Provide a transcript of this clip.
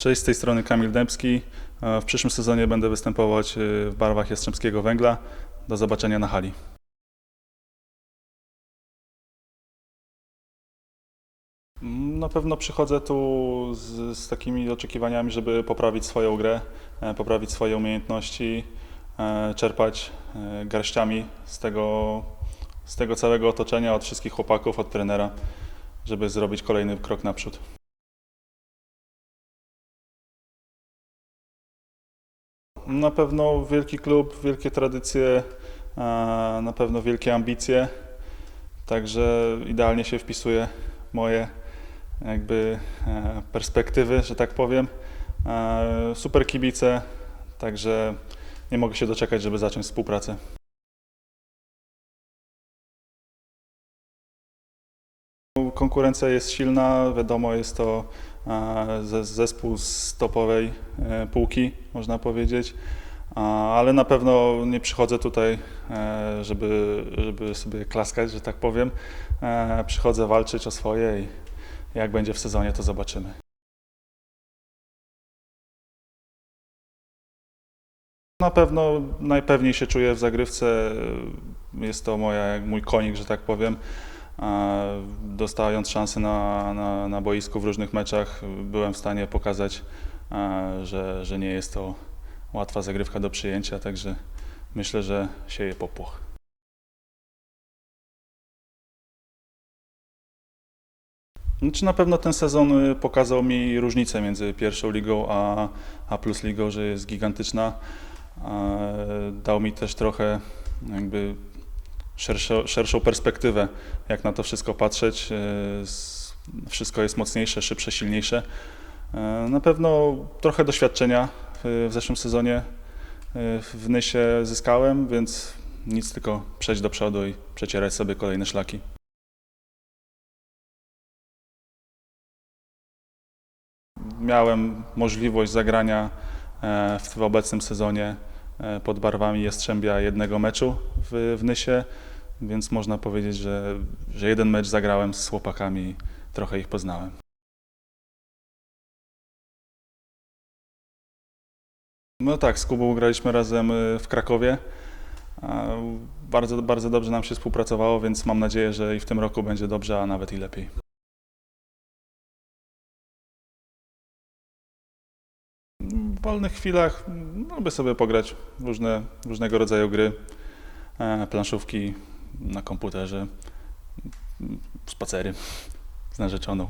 Cześć, z tej strony Kamil Dębski. E, W przyszłym sezonie będę występować e, w barwach Jastrzębskiego Węgla. Do zobaczenia na hali. Mm, Na pewno przychodzę tu z, z takimi oczekiwaniami, żeby poprawić swoją grę, e, poprawić swoje umiejętności, czerpać garściami z tego, z tego całego otoczenia, od wszystkich chłopaków, od trenera, żeby zrobić kolejny krok naprzód. Na pewno wielki klub, wielkie tradycje, e, na pewno wielkie ambicje. Także idealnie się wpisuje moje jakby e, perspektywy, że tak powiem. E, Super kibice, także nie mogę się doczekać, żeby zacząć współpracę. Konkurencja jest silna, wiadomo, jest to zespół z topowej e, półki, można powiedzieć, ale na pewno nie przychodzę tutaj, e, żeby, żeby sobie klaskać, że tak powiem. E, Przychodzę walczyć o swoje i jak będzie w sezonie, to zobaczymy. Na pewno najpewniej się czuję w zagrywce. Jest to moja, mój konik, że tak powiem. Dostając szansę na, na, na boisku w różnych meczach, byłem w stanie pokazać, e, że, że nie jest to łatwa zagrywka do przyjęcia, także myślę, że sieje popłoch. Znaczy na pewno ten sezon y, pokazał mi różnicę między pierwszą ligą a, a plus ligą, że jest gigantyczna. E, Dał mi też trochę jakby szerszą, szerszą perspektywę, jak na to wszystko patrzeć. S- Wszystko jest mocniejsze, szybsze, silniejsze. E, Na pewno trochę doświadczenia w, w zeszłym sezonie w Nysie zyskałem, więc nic tylko przejść do przodu i przecierać sobie kolejne szlaki. Miałem możliwość zagrania e, w, obecnym sezonie pod barwami Jastrzębia jednego meczu w, w Nysie, więc można powiedzieć, że, że jeden mecz zagrałem z chłopakami trochę ich poznałem. No tak, z Kubą graliśmy razem y, w Krakowie. Bardzo, bardzo dobrze nam się współpracowało, więc mam nadzieję, że i w tym roku będzie dobrze, a nawet i lepiej. W wolnych chwilach lubię sobie pograć różne, różnego rodzaju gry, e, planszówki na komputerze, spacery z narzeczoną.